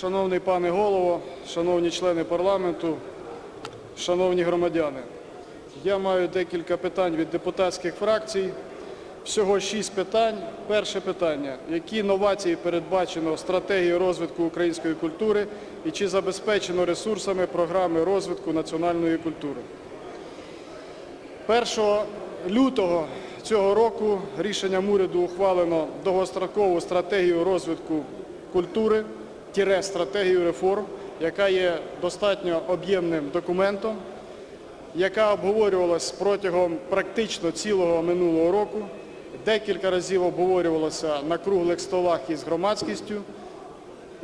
Шановний пане голово, шановні члени парламенту, шановні громадяни, я маю декілька питань від депутатських фракцій. Всього шість питань. Перше питання. Які новації передбачено стратегією розвитку української культури і чи забезпечено ресурсами програми розвитку національної культури? 1 лютого цього року рішенням уряду ухвалено довгострокову стратегію розвитку культури, тіре стратегію реформ, яка є достатньо об'ємним документом, яка обговорювалась протягом практично цілого минулого року, декілька разів обговорювалася на круглих столах із громадськістю,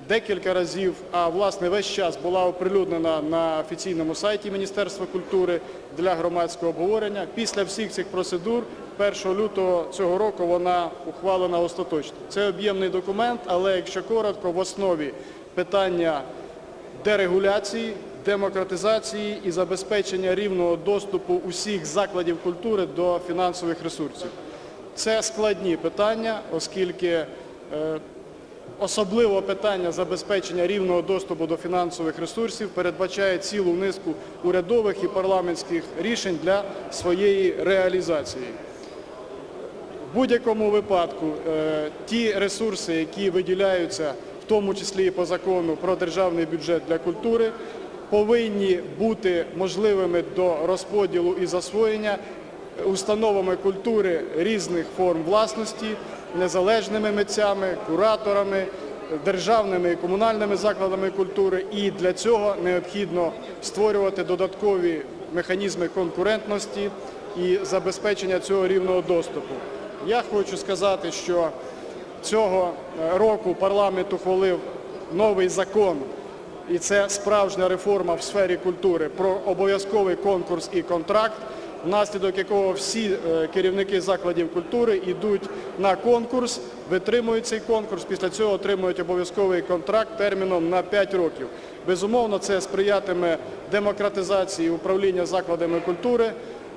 декілька разів, а власне весь час була оприлюднена на офіційному сайті Міністерства культури для громадського обговорення. Після всіх цих процедур 1 лютого цього року вона ухвалена остаточно. Це об'ємний документ, але якщо коротко, в основі питання дерегуляції, демократизації і забезпечення рівного доступу усіх закладів культури до фінансових ресурсів. Це складні питання, оскільки е, Особливо питання забезпечення рівного доступу до фінансових ресурсів передбачає цілу низку урядових і парламентських рішень для своєї реалізації. В будь-якому випадку е, ті ресурси, які виділяються, в тому числі і по закону про державний бюджет для культури, повинні бути можливими до розподілу і засвоєння установами культури різних форм власності, незалежними митцями, кураторами, державними і комунальними закладами культури. І для цього необхідно створювати додаткові механізми конкурентності і забезпечення цього рівного доступу. Я хочу сказати, що цього е, року парламент ухвалив новий закон, і це справжня реформа в сфері культури, про обов'язковий конкурс і контракт, внаслідок якого всі е, керівники закладів культури йдуть на конкурс, витримують цей конкурс, після цього отримують обов'язковий контракт терміном на 5 років. Безумовно, це сприятиме демократизації управління закладами культури,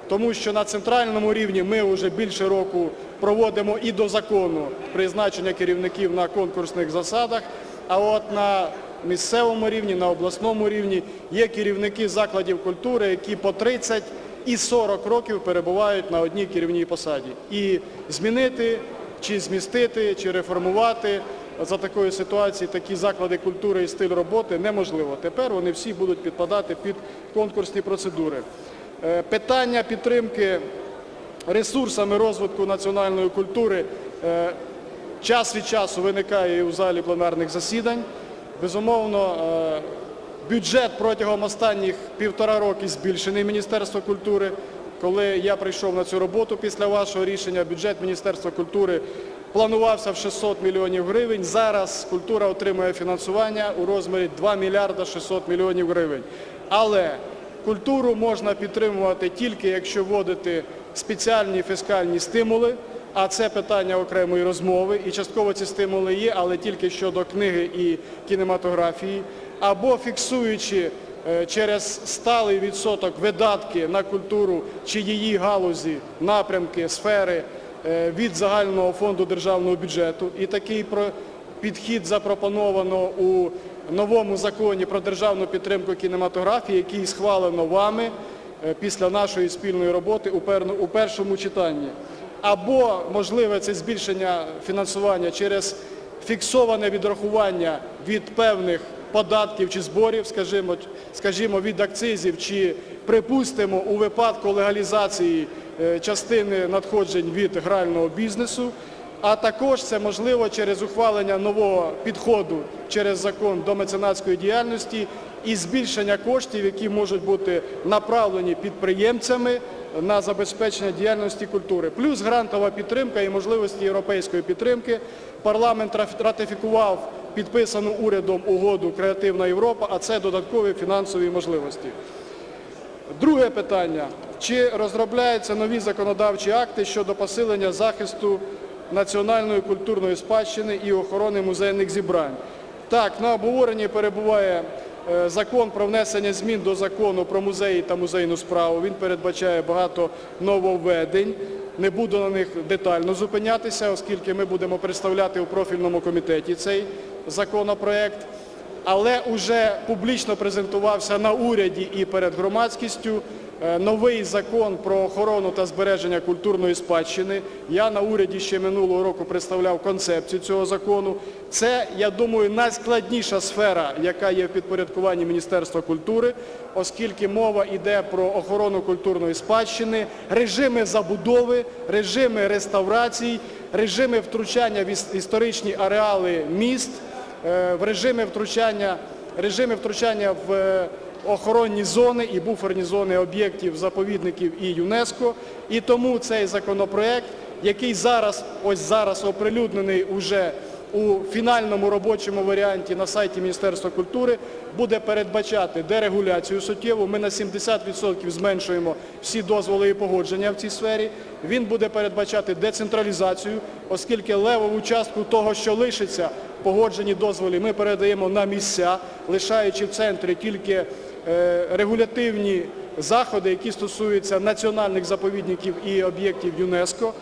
тому що на центральному рівні ми вже більше року проводимо і до закону призначення керівників на конкурсних засадах, а от на місцевому рівні, на обласному рівні є керівники закладів культури, які по 30 і 40 років перебувають на одній керівній посаді. І змінити, чи змістити, чи реформувати за такої ситуації такі заклади культури і стиль роботи неможливо. Тепер вони всі будуть підпадати під конкурсні процедури. Е, Питання підтримки ресурсами розвитку національної культури е, час від часу виникає і у залі пленарних засідань. Безумовно, е, бюджет протягом останніх півтора роки збільшений Міністерство культури. Коли я прийшов на цю роботу після вашого рішення, бюджет Міністерства культури планувався в 600 мільйонів гривень. Зараз культура отримує фінансування у розмірі 2 мільярда 600 мільйонів гривень. Але культуру можна підтримувати тільки якщо вводити спеціальні фіскальні стимули, а це питання окремої розмови, і частково ці стимули є, але тільки щодо книги і кінематографії, або фіксуючи е, через сталий відсоток видатки на культуру чи її галузі, напрямки, сфери е, від загального фонду державного бюджету. І такий підхід запропоновано у новому законі про державну підтримку кінематографії, який схвалено вами е, після нашої спільної роботи у першому читанні. Або можливе це збільшення фінансування через фіксоване відрахування від певних податків чи зборів, скажімо, скажімо, від акцизів, чи припустимо у випадку легалізації е, частини надходжень від грального бізнесу, а також це можливо через ухвалення нового підходу через закон до меценатської діяльності і збільшення коштів, які можуть бути направлені підприємцями на забезпечення діяльності культури. Плюс грантова підтримка і можливості європейської підтримки. Парламент ратифікував підписану урядом угоду Креативна Європа, а це додаткові фінансові можливості. Друге питання. Чи розробляються нові законодавчі акти щодо посилення захисту національної культурної спадщини і охорони музейних зібрань? Так, на обговоренні перебуває е, закон про внесення змін до закону про музеї та музейну справу. Він передбачає багато нововведень. Не буду на них детально зупинятися, оскільки ми будемо представляти у профільному комітеті цей законопроект. але вже публічно презентувався на уряді і перед громадськістю новий закон про охорону та збереження культурної спадщини. Я на уряді ще минулого року представляв концепцію цього закону. Це, я думаю, найскладніша сфера, яка є в підпорядкуванні Міністерства культури, оскільки мова йде про охорону культурної спадщини, режими забудови, режими реставрацій, режими втручання в історичні ареали міст, е, режими втручання, режими втручання в е, охоронні зони і буферні зони об'єктів заповідників і ЮНЕСКО. І тому цей законопроект, який зараз, ось зараз оприлюднений уже у фінальному робочому варіанті на сайті Міністерства культури, буде передбачати дерегуляцію суттєву. Ми на 70% зменшуємо всі дозволи і погодження в цій сфері. Він буде передбачати децентралізацію, оскільки левову частку того, що лишиться погоджені дозволі, ми передаємо на місця, лишаючи в центрі тільки регулятивні заходи, які стосуються національних заповідників і об'єктів ЮНЕСКО.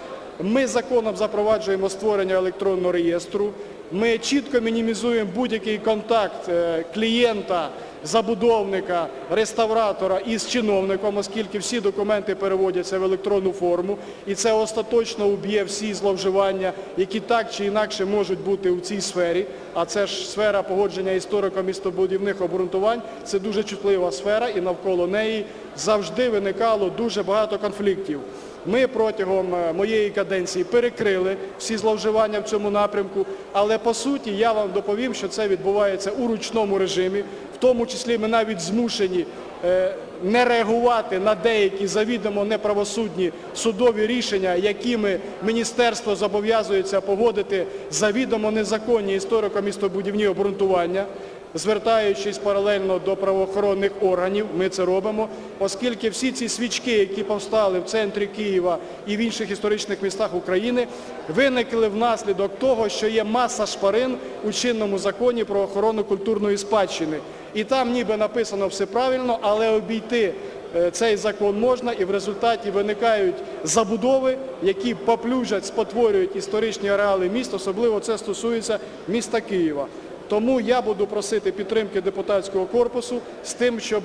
Ми законом запроваджуємо створення електронного реєстру. Ми чітко мінімізуємо будь-який контакт е, клієнта, забудовника, реставратора із чиновником, оскільки всі документи переводяться в електронну форму. І це остаточно уб'є всі зловживання, які так чи інакше можуть бути у цій сфері. А це ж сфера погодження історико-містобудівних обґрунтувань. Це дуже чутлива сфера і навколо неї завжди виникало дуже багато конфліктів. Ми протягом е, моєї каденції перекрили всі зловживання в цьому напрямку, але по суті я вам доповім, що це відбувається у ручному режимі. В тому числі ми навіть змушені е, не реагувати на деякі завідомо неправосудні судові рішення, якими міністерство зобов'язується погодити завідомо незаконні історико-містобудівні обґрунтування звертаючись паралельно до правоохоронних органів, ми це робимо, оскільки всі ці свічки, які повстали в центрі Києва і в інших історичних містах України, виникли внаслідок того, що є маса шпарин у чинному законі про охорону культурної спадщини. І там ніби написано все правильно, але обійти е, цей закон можна і в результаті виникають забудови, які поплюжать, спотворюють історичні ареали міст, особливо це стосується міста Києва. Тому я буду просити підтримки депутатського корпусу з тим, щоб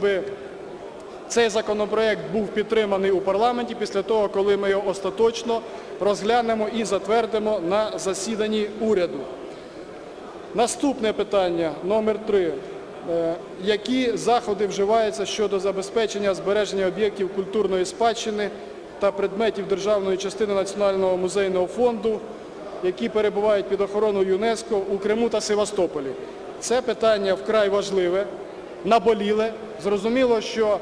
цей законопроект був підтриманий у парламенті після того, коли ми його остаточно розглянемо і затвердимо на засіданні уряду. Наступне питання, номер три. Е, Які заходи вживаються щодо забезпечення збереження об'єктів культурної спадщини та предметів державної частини Національного музейного фонду, які перебувають під охороною ЮНЕСКО у Криму та Севастополі? Це питання вкрай важливе, наболіле. Зрозуміло, що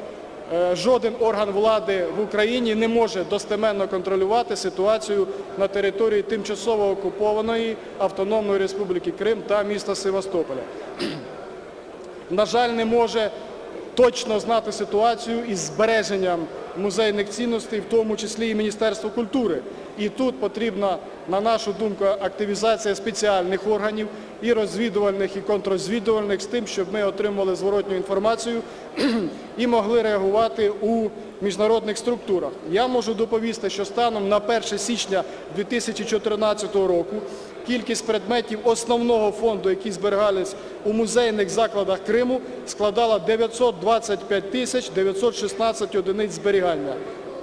е, жоден орган влади в Україні не може достеменно контролювати ситуацію на території тимчасово окупованої Автономної Республіки Крим та міста Севастополя на жаль, не може точно знати ситуацію із збереженням музейних цінностей, в тому числі і Міністерство культури. І тут потрібна, на нашу думку, активізація спеціальних органів і розвідувальних, і контррозвідувальних з тим, щоб ми отримували зворотню інформацію і могли реагувати у міжнародних структурах. Я можу доповісти, що станом на 1 січня 2014 року кількість предметів основного фонду, які зберігались у музейних закладах Криму, складала 925 тисяч 916 одиниць зберігання.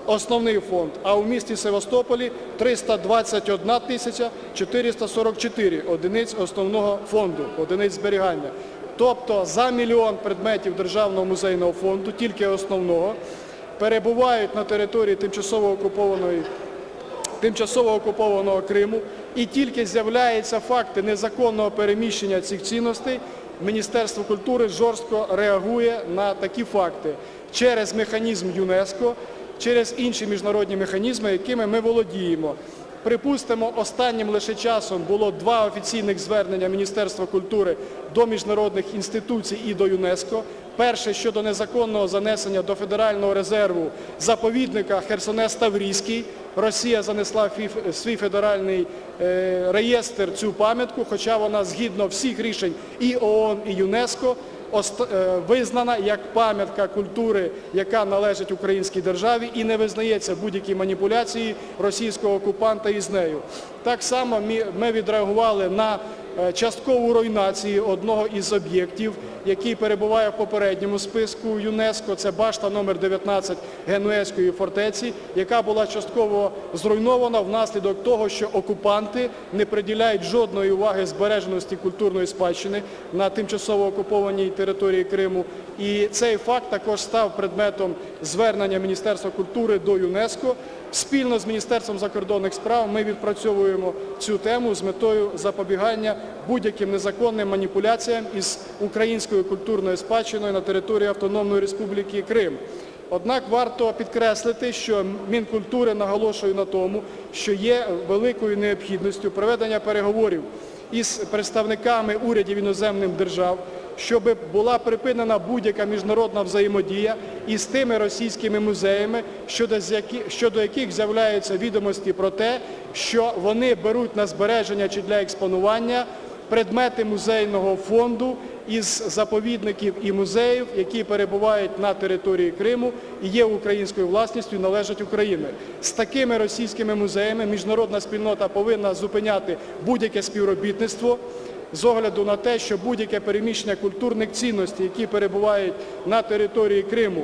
Основний фонд, а у місті Севастополі 321 тисяча 444 одиниць основного фонду, одиниць зберігання. Тобто за мільйон предметів Державного музейного фонду, тільки основного, перебувають на території тимчасово окупованої тимчасово окупованого Криму і тільки з'являються факти незаконного переміщення цих цінностей, Міністерство культури жорстко реагує на такі факти через механізм ЮНЕСКО, через інші міжнародні механізми, якими ми володіємо. Припустимо, останнім лише часом було два офіційних звернення Міністерства культури до міжнародних інституцій і до ЮНЕСКО. Перше щодо незаконного занесення до Федерального резерву заповідника Херсонес Таврійський. Росія занесла в свій федеральний е, реєстр цю пам'ятку, хоча вона згідно всіх рішень і ООН, і ЮНЕСКО визнана як пам'ятка культури, яка належить українській державі і не визнається будь-які маніпуляції російського окупанта із нею. Так само ми відреагували на е, часткову руйнацію одного із об'єктів, який перебуває в попередньому списку ЮНЕСКО. Це башта номер 19 Генуезької фортеці, яка була частково зруйнована внаслідок того, що окупанти не приділяють жодної уваги збереженості культурної спадщини на тимчасово окупованій території Криму. І цей факт також став предметом звернення Міністерства культури до ЮНЕСКо. Спільно з Міністерством закордонних справ ми відпрацьовуємо цю тему з метою запобігання будь-яким незаконним маніпуляціям із українською культурною спадщиною на території Автономної Республіки Крим. Однак варто підкреслити, що Мінкультури наголошує на тому, що є великою необхідністю проведення переговорів із представниками урядів іноземних держав, щоб була припинена будь-яка міжнародна взаємодія із тими російськими музеями, щодо, яких з'являються відомості про те, що вони беруть на збереження чи для експонування предмети музейного фонду із заповідників і музеїв, які перебувають на території Криму і є українською власністю і належать Україні. З такими російськими музеями міжнародна спільнота повинна зупиняти будь-яке співробітництво з огляду на те, що будь-яке переміщення культурних цінностей, які перебувають на території Криму,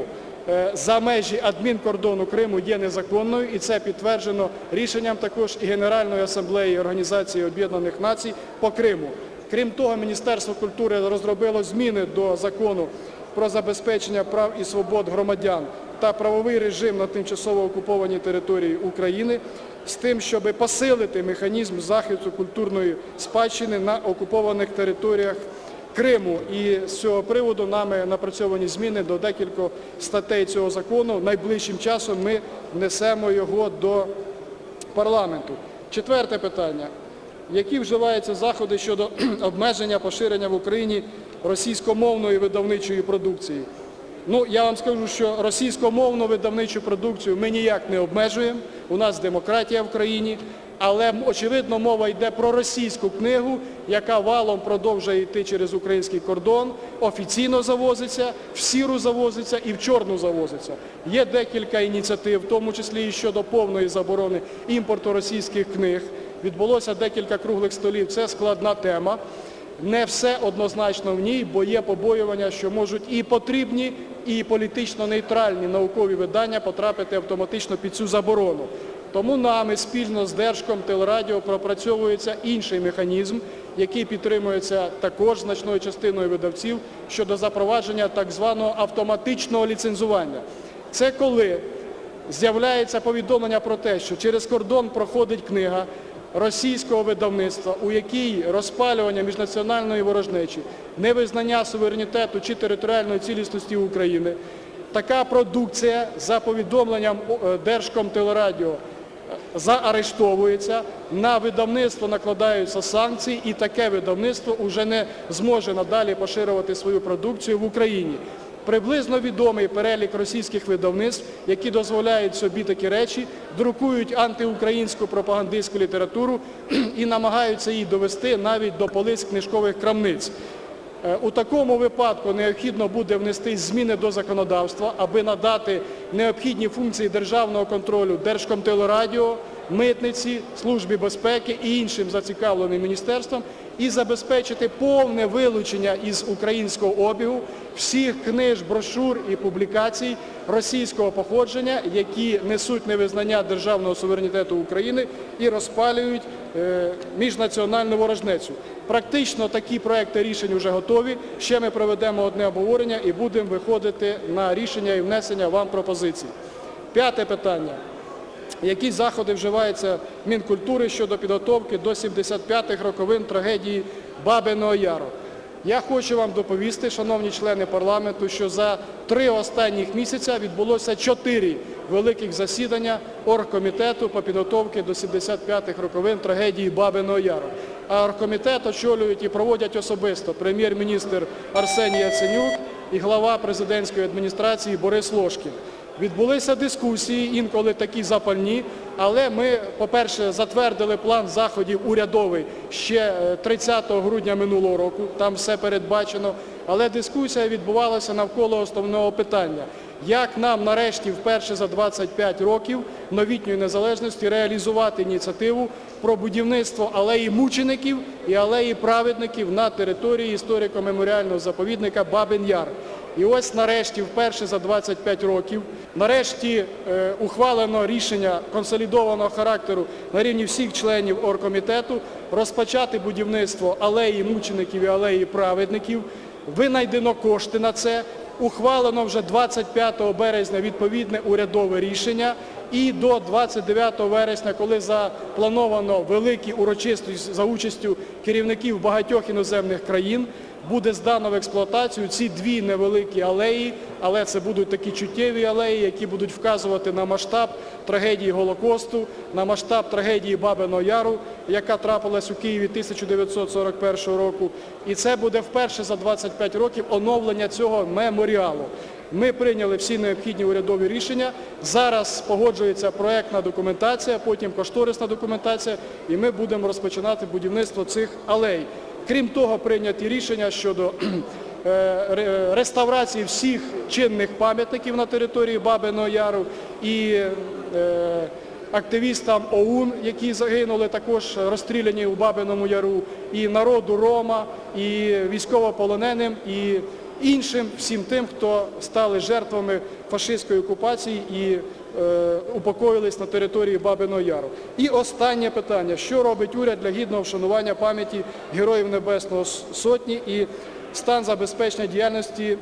е, за межі адмінкордону Криму є незаконною, і це підтверджено рішенням також і Генеральної асамблеї Організації Об'єднаних Націй по Криму. Крім того, Міністерство культури розробило зміни до закону про забезпечення прав і свобод громадян та правовий режим на тимчасово окупованій території України з тим, щоб посилити механізм захисту культурної спадщини на окупованих територіях Криму. І з цього приводу нами напрацьовані зміни до декількох статей цього закону. Найближчим часом ми внесемо його до парламенту. Четверте питання. Які вживаються заходи щодо обмеження поширення в Україні російськомовної видавничої продукції? Ну, я вам скажу, що російськомовну видавничу продукцію ми ніяк не обмежуємо. У нас демократія в країні, але очевидно мова йде про російську книгу, яка валом продовжує йти через український кордон, офіційно завозиться, в сіру завозиться і в чорну завозиться. Є декілька ініціатив, в тому числі і щодо повної заборони імпорту російських книг. Відбулося декілька круглих столів. Це складна тема. Не все однозначно в ній, бо є побоювання, що можуть і потрібні, і політично нейтральні наукові видання потрапити автоматично під цю заборону. Тому нами спільно з Держком телерадіо пропрацьовується інший механізм, який підтримується також значною частиною видавців щодо запровадження так званого автоматичного ліцензування. Це коли з'являється повідомлення про те, що через кордон проходить книга російського видавництва, у якій розпалювання міжнаціональної ворожнечі, невизнання суверенітету чи територіальної цілісності України, така продукція за повідомленням е, Держкомтелерадіо е, заарештовується, на видавництво накладаються санкції і таке видавництво вже не зможе надалі поширювати свою продукцію в Україні. Приблизно відомий перелік російських видавництв, які дозволяють собі такі речі, друкують антиукраїнську пропагандистську літературу і намагаються її довести навіть до полиць книжкових крамниць. Е, У такому випадку необхідно буде внести зміни до законодавства, аби надати необхідні функції державного контролю Держкомтелерадіо, митниці, службі безпеки і іншим зацікавленим міністерствам і забезпечити повне вилучення із українського обігу всіх книж, брошур і публікацій російського походження, які несуть невизнання державного суверенітету України і розпалюють е, міжнаціональну ворожнечу. Практично такі проекти рішень вже готові. Ще ми проведемо одне обговорення і будемо виходити на рішення і внесення вам пропозицій. П'яте питання. Які заходи вживаються Мінкультури щодо підготовки до 75-х роковин трагедії Бабиного Яру? Я хочу вам доповісти, шановні члени парламенту, що за три останніх місяця відбулося чотири великих засідання оргкомітету по підготовці до 75-х роковин трагедії Бабиного Яру. А оргкомітет очолюють і проводять особисто прем'єр-міністр Арсеній Яценюк і глава президентської адміністрації Борис Ложкін. Відбулися дискусії, інколи такі запальні, але ми, по-перше, затвердили план заходів урядовий ще е, 30 грудня минулого року, там все передбачено. але дискусія відбувалася навколо основного питання. Як нам нарешті вперше за 25 років новітньої незалежності реалізувати ініціативу про будівництво алеї мучеників і алеї праведників на території історико-меморіального заповідника Бабин Яр. І ось нарешті, вперше за 25 років, нарешті е, ухвалено рішення консолідованого характеру на рівні всіх членів оргкомітету розпочати будівництво алеї мучеників і алеї праведників. Винайдено кошти на це. Ухвалено вже 25 березня відповідне урядове рішення і до 29 вересня, коли заплановано великі урочистості за участю керівників багатьох іноземних країн, буде здано в експлуатацію ці дві невеликі алеї, але це будуть такі чуттєві алеї, які будуть вказувати на масштаб трагедії Голокосту, на масштаб трагедії Бабиного Яру, яка трапилась у Києві 1941 року. І це буде вперше за 25 років оновлення цього меморіалу. Ми прийняли всі необхідні урядові рішення. Зараз погоджується проектна документація, потім кошторисна документація, і ми будемо розпочинати будівництво цих алей. Крім того, прийняті рішення щодо е, реставрації всіх чинних пам'ятників на території Бабиного Яру і е, активістам ОУН, які загинули також розстріляні у Бабиному Яру, і народу Рома, і військовополоненим, і іншим всім тим, хто стали жертвами фашистської окупації і упокоїлись на території Бабиного Яру. І останнє питання. Що робить уряд для гідного вшанування пам'яті Героїв Небесного Сотні і стан забезпечення діяльності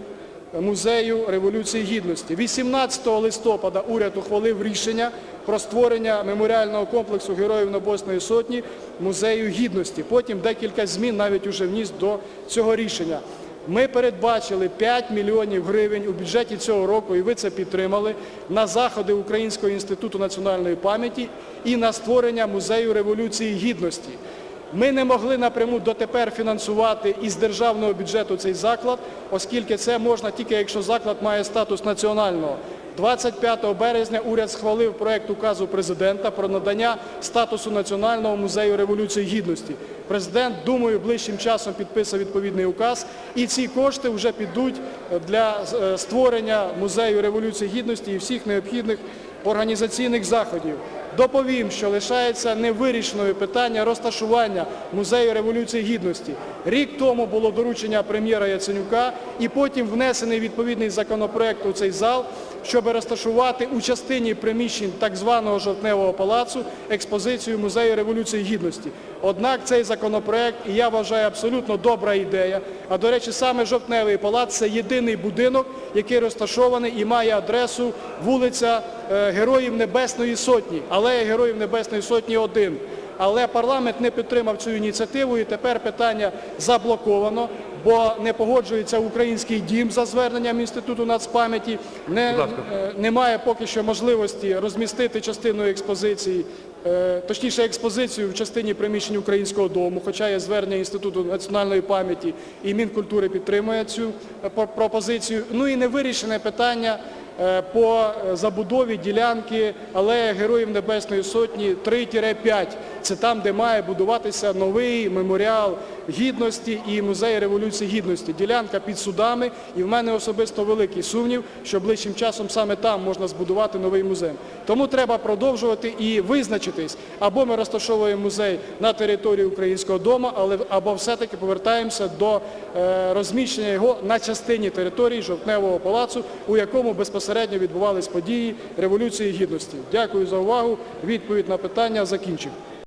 Музею Революції Гідності. 18 листопада уряд ухвалив рішення про створення меморіального комплексу Героїв Небесної Сотні Музею Гідності. Потім декілька змін навіть уже вніс до цього рішення. Ми передбачили 5 мільйонів гривень у бюджеті цього року, і ви це підтримали, на заходи Українського інституту національної пам'яті і на створення музею Революції Гідності. Ми не могли напряму дотепер фінансувати із державного бюджету цей заклад, оскільки це можна тільки якщо заклад має статус національного. 25 березня уряд схвалив проект указу президента про надання статусу Національного музею Революції Гідності. Президент, думаю, ближчим часом підписав відповідний указ, і ці кошти вже підуть для е, створення музею Революції Гідності і всіх необхідних організаційних заходів. Доповім, що лишається невирішеною питання розташування музею Революції Гідності. Рік тому було доручення прем'єра Яценюка і потім внесений відповідний законопроект у цей зал, щоб розташувати у частині приміщень так званого Жовтневого палацу експозицію музею Революції Гідності. Однак цей законопроект, і я вважаю, абсолютно добра ідея. А до речі, саме Жовтневий палац це єдиний будинок, який розташований і має адресу вулиця е, Героїв Небесної Сотні. Алея Героїв Небесної Сотні 1. Але парламент не підтримав цю ініціативу і тепер питання заблоковано, бо не погоджується український дім за зверненням Інституту нацпам'яті. Не, е, немає поки що можливості розмістити частину експозиції, е, точніше експозицію в частині приміщень Українського дому, хоча є звернення Інституту національної пам'яті і Мінкультури підтримує цю е, пропозицію. Ну і невирішене питання е, по е, забудові ділянки алея Героїв Небесної Сотні 3-5. Це там, де має будуватися новий меморіал гідності і музей Революції Гідності. Ділянка під судами, і в мене особисто великий сумнів, що ближчим часом саме там можна збудувати новий музей. Тому треба продовжувати і визначитись, або ми розташовуємо музей на території Українського дому, або все-таки повертаємося до е, розміщення його на частині території Жовтневого палацу, у якому безпосередньо відбувались події Революції Гідності. Дякую за увагу. Відповідь на питання закінчив.